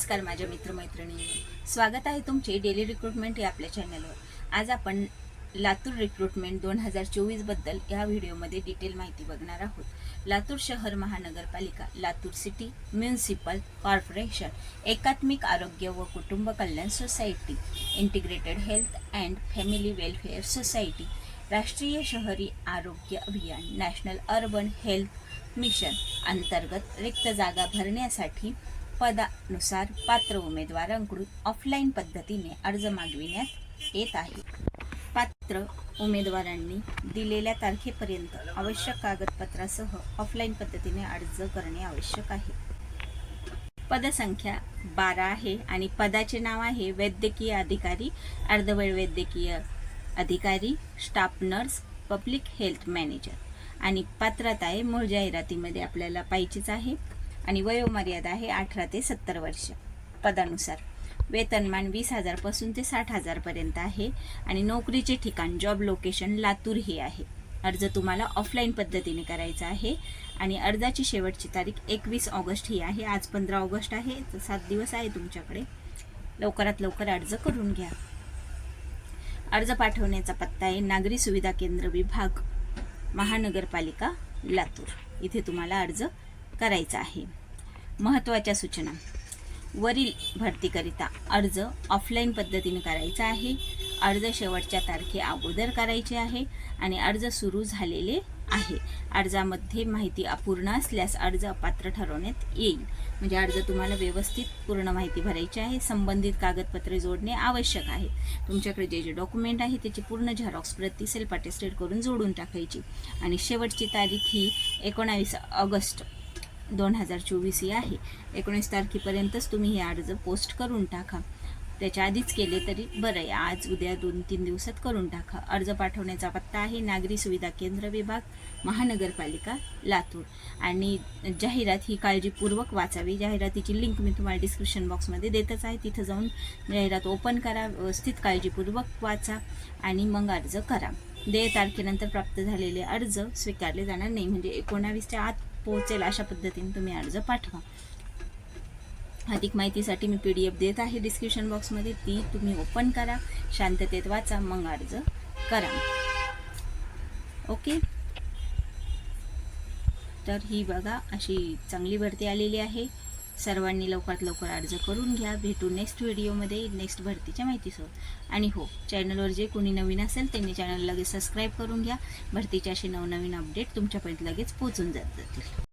नमस्कार माझ्या मित्रमैत्रिणींनो. स्वागत आहे तुमचे डेली रिक्रुटमेंट या आपल्या चॅनलवर आज आपण लातूर रिक्रुटमेंट दोन हजार चोवीसबद्दल या व्हिडिओमध्ये डिटेल माहिती बघणार आहोत. लातूर शहर महानगरपालिका लातूर सिटी म्युन्सिपल कॉर्पोरेशन एकात्मिक आरोग्य व कुटुंब कल्याण society integrated health and family welfare society राष्ट्रीय शहरी आरोग्य अभियान नॅशनल अर्बन हेल्थ मिशन अंतर्गत रिक्त जागा भरण्यासाठी पदानुसार पात्र उमेदवारांकडून ऑफलाईन पद्धतीने अर्ज मागविण्यात येत आहे. पात्र उमेदवारांनी दिलेल्या तारखेपर्यंत आवश्यक कागदपत्रासह ऑफलाईन पद्धतीने अर्ज करणे आवश्यक आहे. पदसंख्या बारा आहे आणि पदाचे नाव आहे वैद्यकीय अधिकारी अर्धवेळ वैद्यकीय अधिकारी staff nurse public health manager. आणि पात्रता आहे मूळ जाहिरातीमध्ये आपल्याला पाहिजेच आहे. आणि वयोमर्यादा आहे अठरा ते सत्तर वर्ष. पदानुसार. वेतनमान वीस हजारपासून ते साठ हजारपर्यंत आहे आणि नोकरीचे ठिकाण जॉब लोकेशन लातूर हे आहे. अर्ज तुम्हाला ऑफलाईन पद्धतीने करायचा आहे आणि अर्जाची शेवटची तारीख एकवीस ऑगस्ट ही आहे. आज पंधरा ऑगस्ट आहे. तर सात दिवस आहे तुमच्याकडे. लवकरात लवकर अर्ज करून घ्या. अर्ज पाठवण्याचा पत्ता आहे नागरी सुविधा केंद्र विभाग महानगरपालिका लातूर. इथे तुम्हाला अर्ज करायचा आहे. महत्त्वाच्या सूचना. वरील भरतीकरिता अर्ज ऑफलाईन पद्धतीने करायचा आहे. अर्ज शेवटच्या तारखे अगोदर करायचे आहे आणि अर्ज सुरू झालेले आहे. अर्जामध्ये माहिती अपूर्ण असल्यास अर्ज अपात्र ठरवण्यात येईल. म्हणजे अर्ज तुम्हाला व्यवस्थित पूर्ण माहिती भरायची आहे. संबंधित कागदपत्रे जोडणे आवश्यक आहे. तुमच्याकडे जे जे डॉक्युमेंट आहे त्याची पूर्ण झेरॉक्स प्रती सेल्फ अटेस्टेड करून जोडून टाकायची. आणि शेवटची तारीख ही एकोणावीस ऑगस्ट दोन हजार चोवीस ही आहे. एकोणीस तारखेपर्यंतच तुम्ही हे अर्ज पोस्ट करून टाका. त्याच्या आधीच केले तरी बरं आहे. आज उद्या दोन तीन दिवसात करून टाका. अर्ज पाठवण्याचा पत्ता आहे नागरी सुविधा केंद्र विभाग महानगरपालिका लातूर. आणि जाहिरात ही काळजीपूर्वक वाचावी. जाहिरातीची लिंक मी तुम्हाला डिस्क्रिप्शन बॉक्समध्ये देतच आहे. तिथं जाऊन जाहिरात ओपन करा व्यवस्थित काळजीपूर्वक वाचा आणि मग अर्ज करा. देय तारखेनंतर प्राप्त झालेले अर्ज स्वीकारले जाणार नाही. म्हणजे एकोणावीसच्या आत पोहोचेल अशा पद्धतीने तुम्ही अर्ज पाठवा. अधिक माहितीसाठी मी पी डी एफ देत आहे. डिस्क्रिप्शन बॉक्समध्ये ती तुम्ही ओपन करा. शांततेत वाचा. मग अर्ज करा. ओके तर ही बघा अशी चांगली भरती आलेली आहे. सर्वांनी लवकरात लवकर अर्ज करून घ्या. भेटू नेक्स्ट व्हिडिओमध्ये नेक्स्ट भरतीच्या माहितीसोबत आणि हो चॅनलवर जे कोणी नवीन असेल त्यांनी चॅनल लगेच सबस्क्राईब करून घ्या. भरतीच्या असे नवनवीन अपडेट तुमच्यापर्यंत लगेच पोहोचून जात जातील.